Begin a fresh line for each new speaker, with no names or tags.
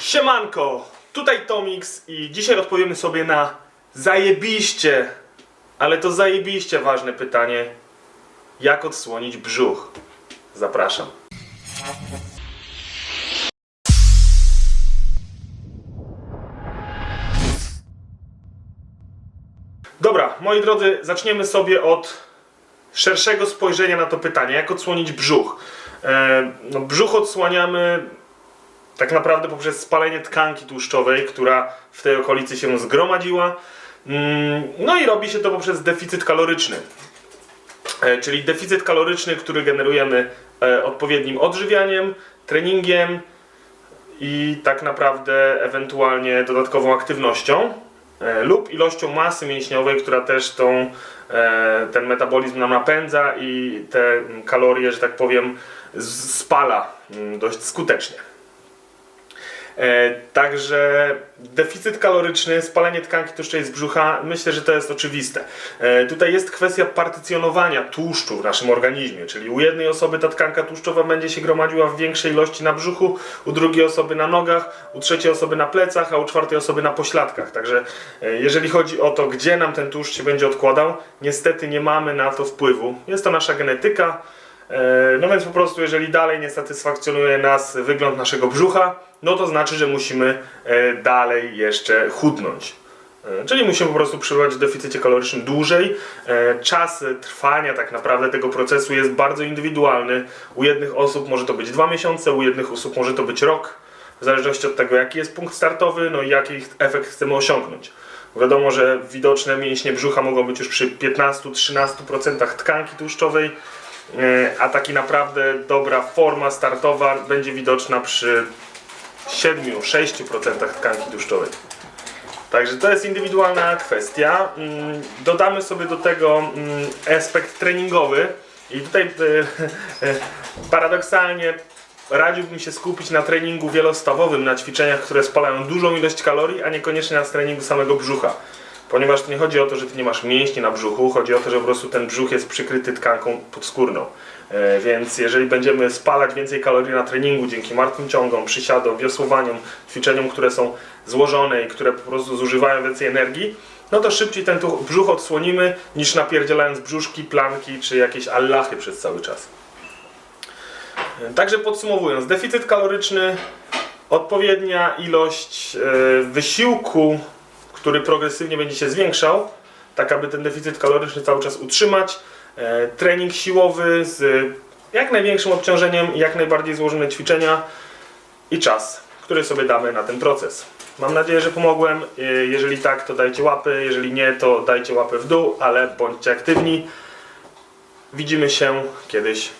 Siemanko, tutaj Tomix i dzisiaj odpowiemy sobie na zajebiście, ale to zajebiście ważne pytanie. Jak odsłonić brzuch? Zapraszam. Dobra, moi drodzy, zaczniemy sobie od szerszego spojrzenia na to pytanie. Jak odsłonić brzuch? E, no, brzuch odsłaniamy tak naprawdę poprzez spalenie tkanki tłuszczowej, która w tej okolicy się zgromadziła. Mm, No i robi się to poprzez deficyt kaloryczny. E, Czyli deficyt kaloryczny, który generujemy e, odpowiednim odżywianiem, treningiem i tak naprawdę ewentualnie dodatkową aktywnością e, lub ilością masy mięśniowej, która też tą, ten metabolizm nam napędza i te kalorie, że tak powiem, spala mm, dość skutecznie. E, Także deficyt kaloryczny, spalenie tkanki tłuszczowej z brzucha, myślę, że to jest oczywiste. E, Tutaj jest kwestia partycjonowania tłuszczu w naszym organizmie, czyli u jednej osoby ta tkanka tłuszczowa będzie się gromadziła w większej ilości na brzuchu, u drugiej osoby na nogach, u trzeciej osoby na plecach, a u czwartej osoby na pośladkach. Także e, jeżeli chodzi o to, gdzie nam ten tłuszcz się będzie odkładał, niestety nie mamy na to wpływu. Jest to nasza genetyka. E, No więc po prostu, jeżeli dalej nie satysfakcjonuje nas wygląd naszego brzucha, no to znaczy, że musimy e, dalej jeszcze chudnąć. E, Czyli musimy po prostu przebywać w deficycie kalorycznym dłużej. Czas trwania tak naprawdę tego procesu jest bardzo indywidualny. U jednych osób może to być dwa miesiące, u jednych osób może to być rok. W zależności od tego, jaki jest punkt startowy, no i jaki efekt chcemy osiągnąć. Wiadomo, że widoczne mięśnie brzucha mogą być już przy 15-13% tkanki tłuszczowej, a taki naprawdę dobra forma startowa będzie widoczna przy 7-6% tkanki tłuszczowej. Także to jest indywidualna kwestia. Mm, Dodamy sobie do tego mm, aspekt treningowy i tutaj e, e, paradoksalnie radziłbym się skupić na treningu wielostawowym, na ćwiczeniach, które spalają dużą ilość kalorii, a niekoniecznie na treningu samego brzucha. Ponieważ to nie chodzi o to, że ty nie masz mięśni na brzuchu, chodzi o to, że po prostu ten brzuch jest przykryty tkanką podskórną. E, Więc jeżeli będziemy spalać więcej kalorii na treningu dzięki martwym ciągom, przysiadom, wiosłowaniom, ćwiczeniom, które są złożone i które po prostu zużywają więcej energii, no to szybciej ten brzuch odsłonimy niż napierdzielając brzuszki, planki czy jakieś allachy przez cały czas. E, Także podsumowując, deficyt kaloryczny, odpowiednia ilość e, wysiłku, który progresywnie będzie się zwiększał, tak aby ten deficyt kaloryczny cały czas utrzymać, e, trening siłowy z jak największym obciążeniem, jak najbardziej złożone ćwiczenia i czas, który sobie damy na ten proces. Mam nadzieję, że pomogłem. E, Jeżeli tak, to dajcie łapy, jeżeli nie, to dajcie łapy w dół, ale bądźcie aktywni. Widzimy się kiedyś